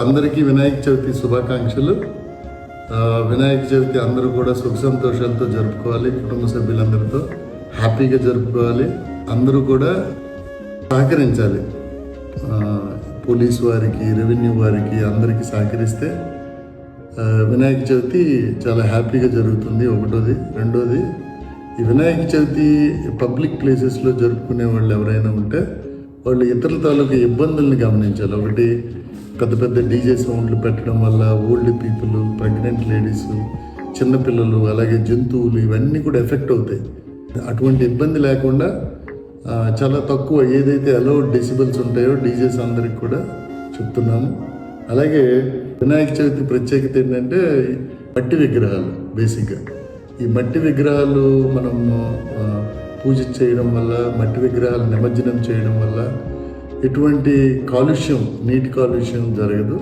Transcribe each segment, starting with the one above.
అందరికీ వినాయక చవితి శుభాకాంక్షలు. వినాయక చవితి అందరూ కూడా సుఖ సంతోషాలతో జరుపుకోవాలి కుటుంబ సభ్యులందరితో హ్యాపీగా జరుపుకోవాలి అందరూ కూడా సహకరించాలి. పోలీస్ వారికి రెవెన్యూ వారికి అందరికీ సహకరిస్తే వినాయక చవితి చాలా హ్యాపీగా జరుగుతుంది. ఒకటోది. రెండోది ఈ వినాయక చవితి పబ్లిక్ ప్లేసెస్లో జరుపుకునే వాళ్ళు ఎవరైనా ఉంటే వాళ్ళు ఇతరుల తాలూకు ఇబ్బందుల్ని గమనించాలి. ఒకటి పెద్ద పెద్ద డీజే సౌండ్లు పెట్టడం వల్ల ఓల్డ్ పీపుల్ ప్రెగ్నెంట్ లేడీస్ చిన్నపిల్లలు అలాగే జంతువులు ఇవన్నీ కూడా ఎఫెక్ట్ అవుతాయి. అటువంటి ఇబ్బంది లేకుండా చాలా తక్కువ ఏదైతే అలౌడ్ డెసిబల్స్ ఉంటాయో డీజేస్ అందరికి కూడా చెప్తున్నాము అలాగే వినాయక చవితి ప్రత్యేకత ఏంటంటే మట్టి విగ్రహాలు బేసిక్గా ఈ మట్టి విగ్రహాలు మనము పూజ చేయడం వల్ల మట్టి విగ్రహాలు నిమజ్జనం చేయడం వల్ల ఎటువంటి కాలుష్యం నీటి కాలుష్యం జరగదు.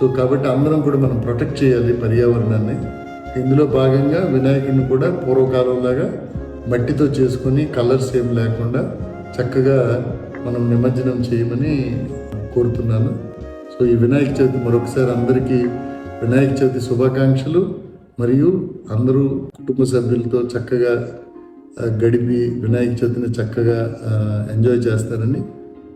సో కాబట్టి అందరం కూడా మనం ప్రొటెక్ట్ చేయాలి పర్యావరణాన్ని. ఇందులో భాగంగా వినాయకుడిని కూడా పూర్వకాలంలాగా మట్టితో చేసుకొని కలర్స్ ఏం లేకుండా చక్కగా మనం నిమజ్జనం చేయమని కోరుతున్నాను. సో ఈ వినాయక చవితి మరొకసారి అందరికీ వినాయక చవితి శుభాకాంక్షలు. మరియు అందరూ కుటుంబ సభ్యులతో చక్కగా గడిపి వినాయక చవితిని చక్కగా ఎంజాయ్ చేస్తారని